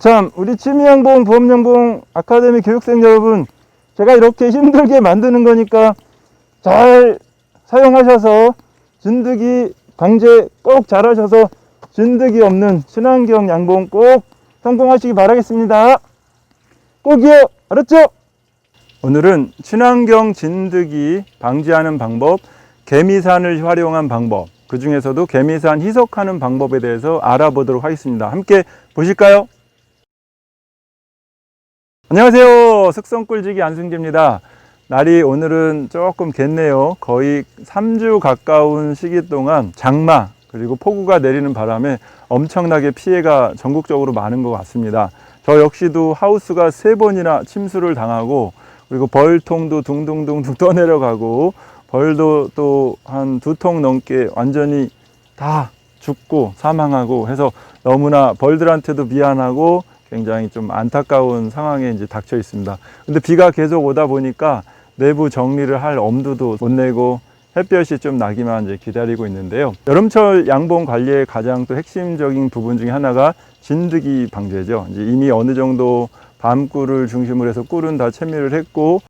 참 우리 취미양봉 보험양봉 아카데미 교육생 여러분 제가 이렇게 힘들게 만드는 거니까 잘 사용하셔서 진드기 방제 꼭 잘하셔서 진드기 없는 친환경 양봉 꼭 성공하시기 바라겠습니다 꼭이요 알았죠? 오늘은 친환경 진드기 방지하는 방법 개미산을 활용한 방법 그 중에서도 개미산 희석하는 방법에 대해서 알아보도록 하겠습니다 함께 보실까요? 안녕하세요. 숙성꿀지기 안승재입니다. 날이 오늘은 조금 겠네요. 거의 3주 가까운 시기 동안 장마 그리고 폭우가 내리는 바람에 엄청나게 피해가 전국적으로 많은 것 같습니다. 저 역시도 하우스가 세 번이나 침수를 당하고 그리고 벌통도 둥둥둥둥 떠내려가고 벌도 또 한 두 통 넘게 완전히 다 죽고 사망하고 해서 너무나 벌들한테도 미안하고 굉장히 좀 안타까운 상황에 이제 닥쳐 있습니다. 근데 비가 계속 오다 보니까 내부 정리를 할 엄두도 못 내고 햇볕이 좀 나기만 이제 기다리고 있는데요. 여름철 양봉 관리의 가장 또 핵심적인 부분 중에 하나가 진드기 방제죠. 이제 이미 어느 정도 밤꿀을 중심으로 해서 꿀은 다 채미를 했고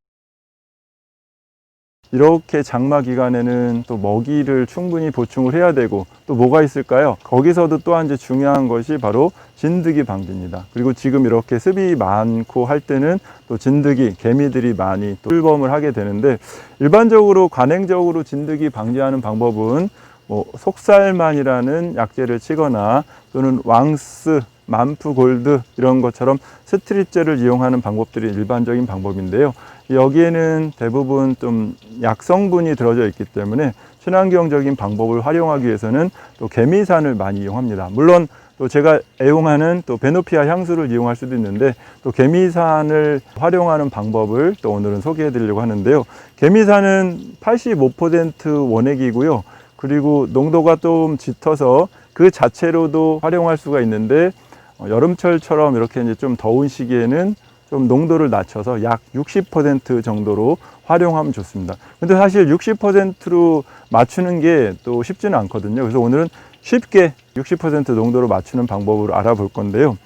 이렇게 장마 기간에는 또 먹이를 충분히 보충을 해야 되고 또 뭐가 있을까요? 거기서도 또한 이제 중요한 것이 바로 진드기 방지입니다. 그리고 지금 이렇게 습이 많고 할 때는 또 진드기, 개미들이 많이 또 출범을 하게 되는데 일반적으로 관행적으로 진드기 방지하는 방법은 뭐 속살만이라는 약재를 치거나 또는 왕스, 만프 골드 이런 것처럼 스트립제를 이용하는 방법들이 일반적인 방법인데요. 여기에는 대부분 좀 약성분이 들어져 있기 때문에 친환경적인 방법을 활용하기 위해서는 또 개미산을 많이 이용합니다. 물론 또 제가 애용하는 또 베노피아 향수를 이용할 수도 있는데 또 개미산을 활용하는 방법을 또 오늘은 소개해 드리려고 하는데요. 개미산은 85% 원액이고요. 그리고 농도가 좀 짙어서 그 자체로도 활용할 수가 있는데 어, 여름철처럼 이렇게 이제 좀 더운 시기에는 좀 농도를 낮춰서 약 60% 정도로 활용하면 좋습니다. 근데 사실 60%로 맞추는 게 또 쉽지는 않거든요. 그래서 오늘은 쉽게 60% 농도로 맞추는 방법을 알아볼 건데요.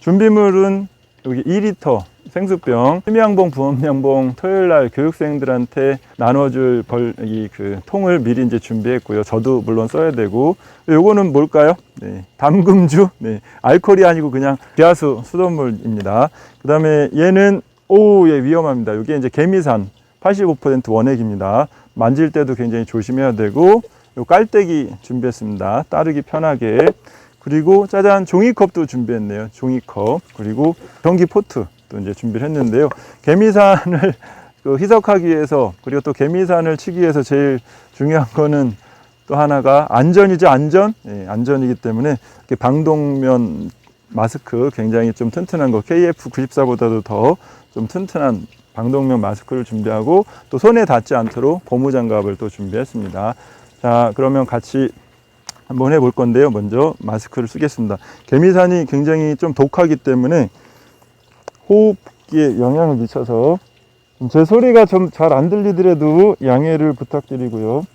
준비물은 여기 2리터 생수병, 심양봉, 부엄양봉 토요일 날 교육생들한테 나눠줄 벌, 이 그 통을 미리 이제 준비했고요. 저도 물론 써야 되고. 요거는 뭘까요? 네, 담금주. 네, 알코올이 아니고 그냥 비하수 수돗물입니다. 그 다음에 얘는, 오, 예, 위험합니다. 이게 이제 개미산 85% 원액입니다. 만질 때도 굉장히 조심해야 되고, 요 깔때기 준비했습니다. 따르기 편하게. 그리고 짜잔 종이컵도 준비했네요. 종이컵. 그리고 전기 포트. 또 이제 준비를 했는데요. 개미산을 그 희석하기 위해서 그리고 또 개미산을 치기 위해서 제일 중요한 거는 또 하나가 안전이죠 안전 예, 안전이기 때문에 이렇게 방독면 마스크 굉장히 좀 튼튼한 거 KF94보다도 더 좀 튼튼한 방독면 마스크를 준비하고 또 손에 닿지 않도록 고무 장갑을 또 준비했습니다. 자 그러면 같이 한번 해볼 건데요. 먼저 마스크를 쓰겠습니다. 개미산이 굉장히 좀 독하기 때문에 호흡기에 영향을 미쳐서 제 소리가 좀 잘 안 들리더라도 양해를 부탁드리고요.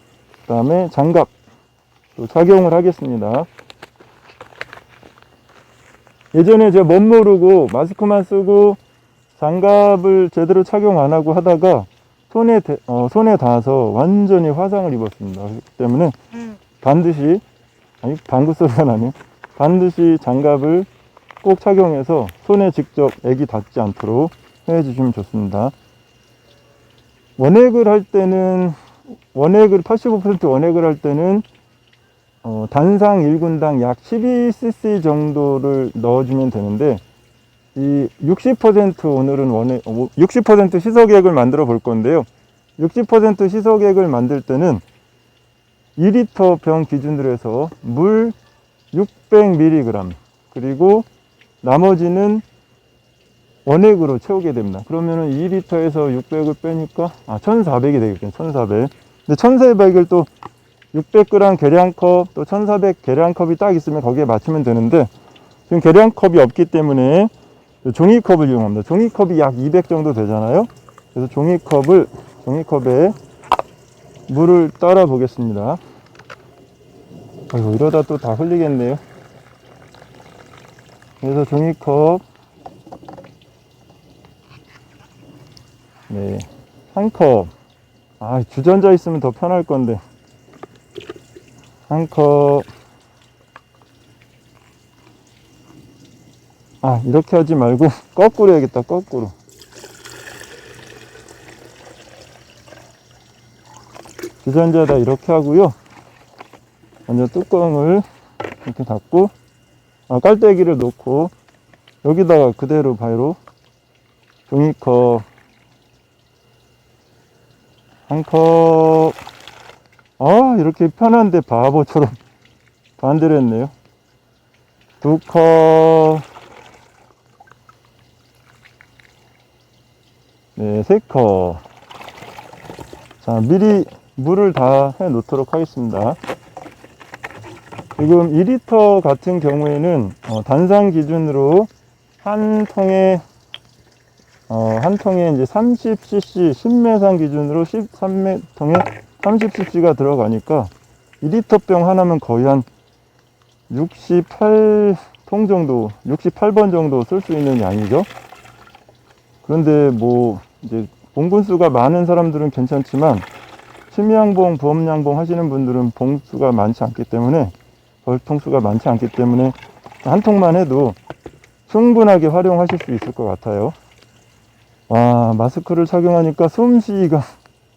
그 다음에 장갑 또 착용을 하겠습니다. 예전에 제가 못 모르고 마스크만 쓰고 장갑을 제대로 착용 안 하고 하다가 손에, 대- 어, 손에 닿아서 완전히 화상을 입었습니다. 그렇기 때문에 반드시, 아니, 방구 소리가 나네요. 반드시 장갑을 꼭 착용해서 손에 직접 액이 닿지 않도록 해 주시면 좋습니다. 원액을 할 때는 원액을 85% 원액을 할 때는 어, 단상 1군당 약 12cc 정도를 넣어주면 되는데 이 60% 오늘은 원액 60% 시석액을 만들어 볼 건데요. 60% 시석액을 만들 때는 2리터 병 기준으로 해서 물 600mg 그리고 나머지는 원액으로 채우게 됩니다. 그러면은 2리터에서 600을 빼니까 아 1,400이 되겠군요. 1,400. 근데 1,400을 또 600g 계량컵 또 1,400 계량컵이 딱 있으면 거기에 맞추면 되는데 지금 계량컵이 없기 때문에 종이컵을 이용합니다. 종이컵이 약 200 정도 되잖아요. 그래서 종이컵을 종이컵에 물을 따라 보겠습니다. 아이고 이러다 또 다 흘리겠네요. 그래서 종이컵 네, 한 컵. 아, 주전자 있으면 더 편할 건데. 한 컵. 아, 이렇게 하지 말고 거꾸로 해야겠다, 거꾸로. 주전자에다 이렇게 하고요. 먼저 뚜껑을 이렇게 닫고, 아, 깔때기를 놓고, 여기다가 그대로 바로 종이컵 한 컵. 아, 이렇게 편한데 바보처럼 반대로 했네요. 두 컵. 네, 세 컵. 자, 미리 물을 다 해 놓도록 하겠습니다. 지금 2리터 같은 경우에는 어, 단상 기준으로 한 통에 어, 한 통에 이제 30cc, 10매상 기준으로 13통에 30cc가 들어가니까 2리터 병 하나면 거의 한 68통 정도, 68번 정도 쓸 수 있는 양이죠. 그런데 뭐, 이제 봉분수가 많은 사람들은 괜찮지만, 심양봉, 부엄양봉 하시는 분들은 봉수가 많지 않기 때문에, 벌통수가 많지 않기 때문에, 한 통만 해도 충분하게 활용하실 수 있을 것 같아요. 와, 마스크를 착용하니까 숨쉬기가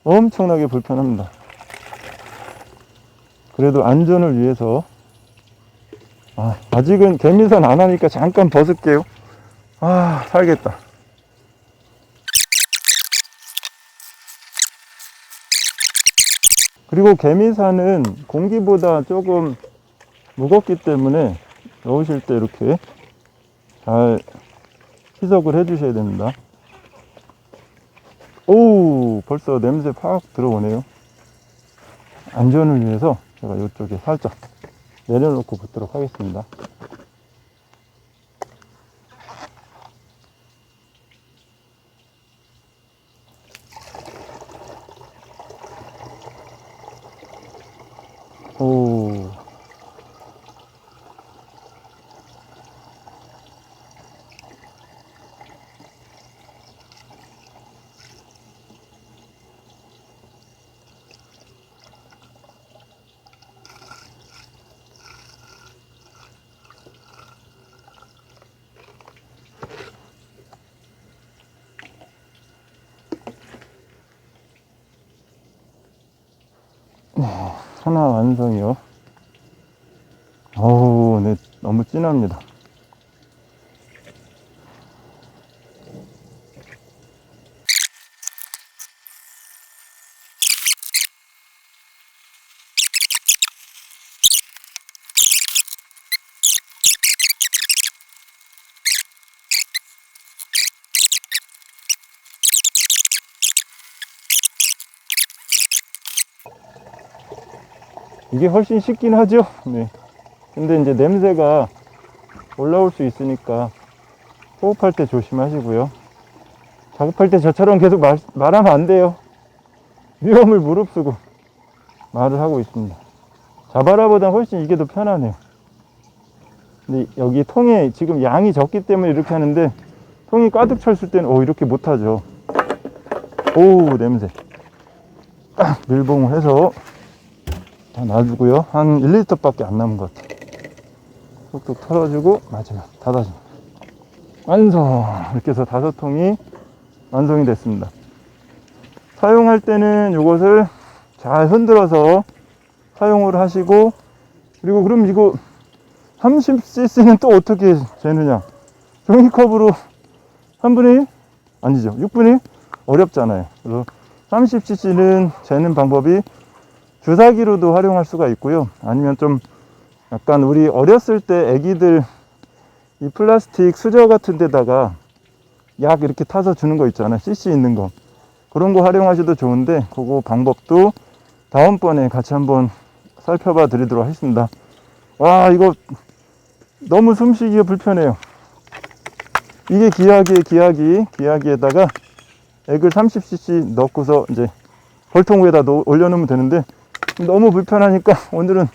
엄청나게 불편합니다. 그래도 안전을 위해서, 아, 아직은 개미선 안 하니까 잠깐 벗을게요. 아, 살겠다. 그리고 개미산은 공기보다 조금 무겁기 때문에 넣으실 때 이렇게 잘 희석을 해 주셔야 됩니다. 오 벌써 냄새 팍 들어오네요 안전을 위해서 제가 이쪽에 살짝 내려놓고 붙도록 하겠습니다 하나 완성이요. 어우, 네, 너무 진합니다. 이게 훨씬 쉽긴 하죠. 네. 근데 이제 냄새가 올라올 수 있으니까 호흡할 때 조심하시고요. 작업할 때 저처럼 계속 말, 말하면 안 돼요. 위험을 무릅쓰고 말을 하고 있습니다. 자바라보다 훨씬 이게 더 편하네요. 근데 여기 통에 지금 양이 적기 때문에 이렇게 하는데 통이 가득 찼을 때는 오 이렇게 못하죠. 오 냄새. 딱 밀봉을 해서 다 놔주고요. 한 1리터밖에 안 남은 것 같아요. 뚝뚝 털어주고 마지막 닫아줍니다. 완성! 이렇게 해서 다섯 통이 완성이 됐습니다. 사용할 때는 이것을 잘 흔들어서 사용을 하시고 그리고 그럼 이거 30cc는 또 어떻게 재느냐 종이컵으로 3분의 1? 아니죠 6분의 1? 어렵잖아요 그래서 30cc는 재는 방법이 주사기로도 활용할 수가 있고요. 아니면 좀 약간 우리 어렸을 때 애기들 이 플라스틱 수저 같은 데다가 약 이렇게 타서 주는 거 있잖아요. CC 있는 거. 그런 거 활용하셔도 좋은데 그거 방법도 다음번에 같이 한번 살펴봐 드리도록 하겠습니다. 와 이거 너무 숨쉬기가 불편해요. 이게 기하기의 기하기, 기하기에다가 액을 30cc 넣고서 이제 벌통 위에다 놓- 올려놓으면 되는데 너무 불편하니까 오늘은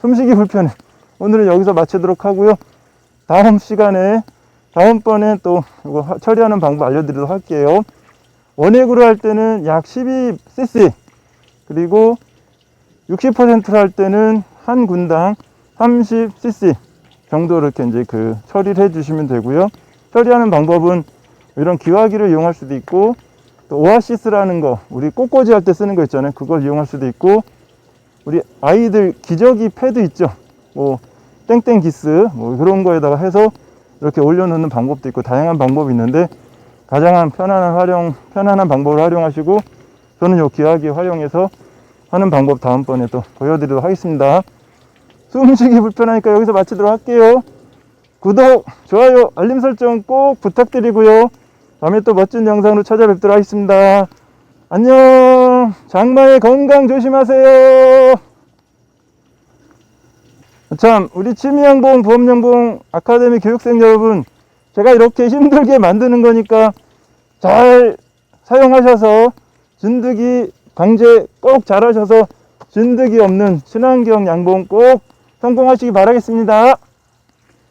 숨쉬기 불편해. 오늘은 여기서 마치도록 하고요. 다음 시간에 다음번에 또 이거 하- 처리하는 방법 알려드리도록 할게요. 원액으로 할 때는 약 12cc 그리고 60%로 할 때는 한 군당 30cc 정도 이렇게 이제 그 처리를 해 주시면 되고요. 처리하는 방법은 이런 기화기를 이용할 수도 있고 또 오아시스라는 거 우리 꽃꽂이 할 때 쓰는 거 있잖아요. 그걸 이용할 수도 있고 우리 아이들 기저귀 패드 있죠. 뭐 땡땡 기스 뭐 그런 거에다가 해서 이렇게 올려놓는 방법도 있고 다양한 방법이 있는데 가장 편안한 활용 편안한 방법을 활용하시고 저는 요 기화기 활용해서 하는 방법 다음번에 또 보여드리도록 하겠습니다. 숨쉬기 불편하니까 여기서 마치도록 할게요. 구독, 좋아요, 알림 설정 꼭 부탁드리고요. 다음에 또 멋진 영상으로 찾아뵙도록 하겠습니다. 안녕. 장마의 건강 조심하세요. 참, 우리 취미양봉, 보험양봉 아카데미 교육생 여러분, 제가 이렇게 힘들게 만드는 거니까 잘 사용하셔서 진드기 방제 꼭 잘하셔서 진드기 없는 친환경 양봉 꼭 성공하시기 바라겠습니다.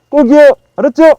꼭이요. 알았죠?